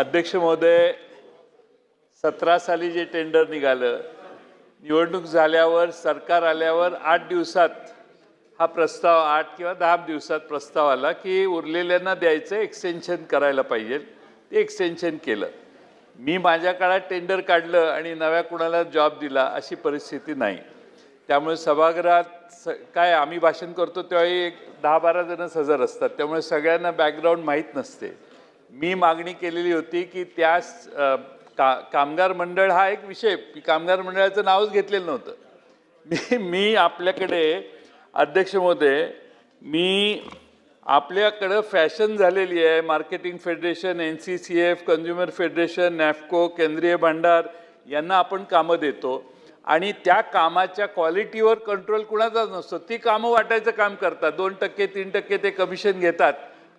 अध्यक्ष महोदय सतरा साली जे टेंडर निघालं निवडणूक झाल्यावर सरकार आल्यावर आठ दिवसात हा प्रस्ताव आठ किंवा दहा दिवसात प्रस्ताव आला की उरलेल्यांना द्यायचं एक्सटेन्शन करायला पाहिजे. ते एक्सटेन्शन केलं. मी माझ्या काळात टेंडर काढलं आणि नव्या कुणाला जॉब दिला अशी परिस्थिती नाही. त्यामुळे सभागृहात स काय आम्ही भाषण करतो तेव्हाही एक दहा बारा जणच हजर असतात. त्यामुळे सगळ्यांना बॅकग्राऊंड माहीत नसते. मी मागणी केलेली होती की त्या का कामगार मंडळ हा एक विषय कामगार मंडळाचं नावच घेतलेलं नव्हतं. मी मी आपल्याकडे अध्यक्ष महोदय मी आपल्याकडं फॅशन झालेली आहे marketing federation N C C F consumer federation NAFCO केंद्रीय भांडार यांना आपण कामं देतो. आणि त्या कामाच्या क्वालिटीवर कंट्रोल कुणाचाच नसतो. ती कामं वाटायचं काम करतात. दोन टक्के तीन टक्के ते कमिशन घेतात.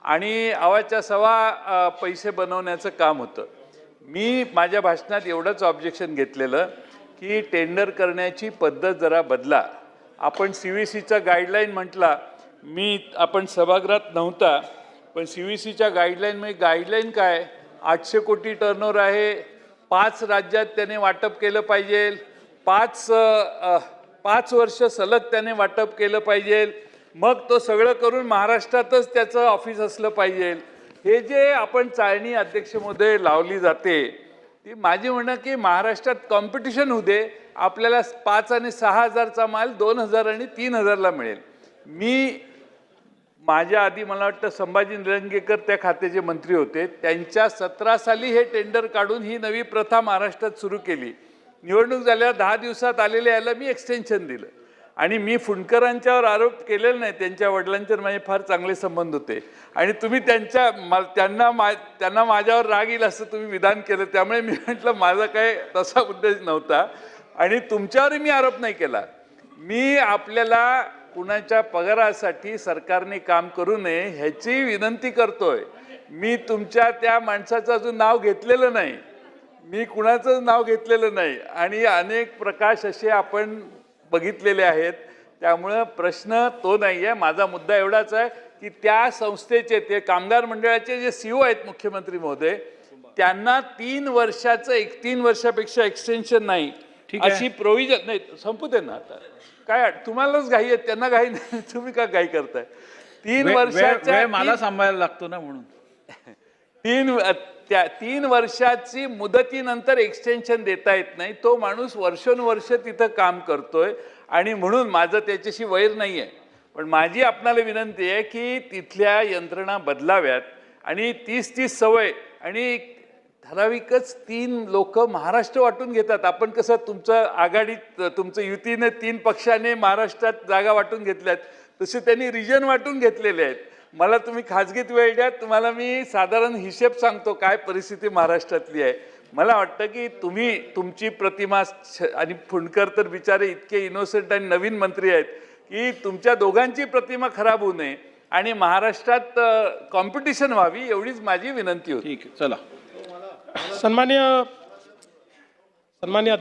आणि आवाच्या सवा पैसे बनवण्याचं काम होतं. मी माझ्या भाषणात एवढंच ऑब्जेक्शन घेतलेलं की टेंडर करण्याची पद्धत जरा बदला. आपण सी व्ही सीचा गाईडलाईन म्हटला मी आपण सभागृहात नव्हता पण सी व्ही सीच्या गाईडलाईनमुळे गाईडलाईन काय? आठशे कोटी टर्नओव्हर आहे पाच राज्यात त्याने वाटप केलं पाहिजे पाच पाच वर्ष सलग त्याने वाटप केलं पाहिजे मग तो सगळं करून महाराष्ट्रातच त्याचं ऑफिस असलं पाहिजे. हे जे आपण चाळणी अध्यक्षमध्ये लावली जाते ती माझी म्हणणं की महाराष्ट्रात कॉम्पिटिशन होऊ दे. आपल्याला पाच आणि सहा हजारचा माल दोन हजार आणि तीन हजारला मिळेल. मी माझ्या आधी मला वाटतं संभाजी निलंगेकर त्या खात्याचे मंत्री होते. त्यांच्या सतरा साली हे टेंडर काढून ही नवी प्रथा महाराष्ट्रात सुरू केली. निवडणूक झाल्यावर दहा दिवसात आलेल्या याला मी एक्सटेन्शन दिलं. आणि मी फुंडकरांच्यावर आरोप केलेला नाही त्यांच्या वडिलांचे माझे फार चांगले संबंध होते. आणि तुम्ही त्यांच्या मा- त्यांना मा त्यांना माझ्यावर राग येईल असं तुम्ही विधान केलं त्यामुळे मी म्हटलं माझा काय तसा उद्देश नव्हता. आणि तुमच्यावरही मी आरोप नाही केला. मी आपल्याला कुणाच्या पगारासाठी सरकारने काम करू नये ह्याची विनंती करतोय. मी तुमच्या त्या माणसाचं अजून नाव घेतलेलं नाही. मी कुणाचं नाव घेतलेलं नाही. आणि अनेक प्रकाश असे आपण बघितलेले आहेत. त्यामुळं प्रश्न तो नाही आहे माझा मुद्दा एवढाच आहे की त्या संस्थेचे ते कामगार मंडळाचे जे सी आहेत मुख्यमंत्री महोदय त्यांना तीन वर्षाचं एक तीन वर्षापेक्षा एक्सटेन्शन नाही. अशी प्रोव्हिजन नाही संपू दे ना आता. काय तुम्हालाच घाई आहे त्यांना घाई नाही तुम्ही का घाई करताय? तीन वेळ मला सांभाळायला लागतो ना म्हणून. तीन त्या तीन वर्षाची मुदतीनंतर एक्सटेन्शन देता येत नाही. तो माणूस वर्षोनुवर्ष तिथं काम करतोय आणि म्हणून माझं त्याच्याशी वैर नाही आहे पण माझी आपणाला विनंती आहे की तिथल्या यंत्रणा बदलाव्यात आणि तीस तीस सवय आणि ठराविकच तीन लोक महाराष्ट्र वाटून घेतात. आपण कसं तुमचं आघाडीत तुमचं युतीने तीन पक्षाने महाराष्ट्रात जागा वाटून घेतल्यात तसे त्यांनी रिजन वाटून घेतलेले आहेत. मला तुम्ही खाजगीत वेळ द्या तुम्हाला मी साधारण हिशेब सांगतो काय परिस्थिती महाराष्ट्रातली आहे. मला वाटतं की तुम्ही तुमची प्रतिमा आणि फुंडकर तर बिचारे इतके इनोसेंट आणि नवीन मंत्री आहेत की तुमच्या दोघांची प्रतिमा खराब होऊ नये. आणि महाराष्ट्रात कॉम्पिटिशन व्हावी एवढीच माझी विनंती होती. ठीक आहे चला. सन्मान्य सन्मान्य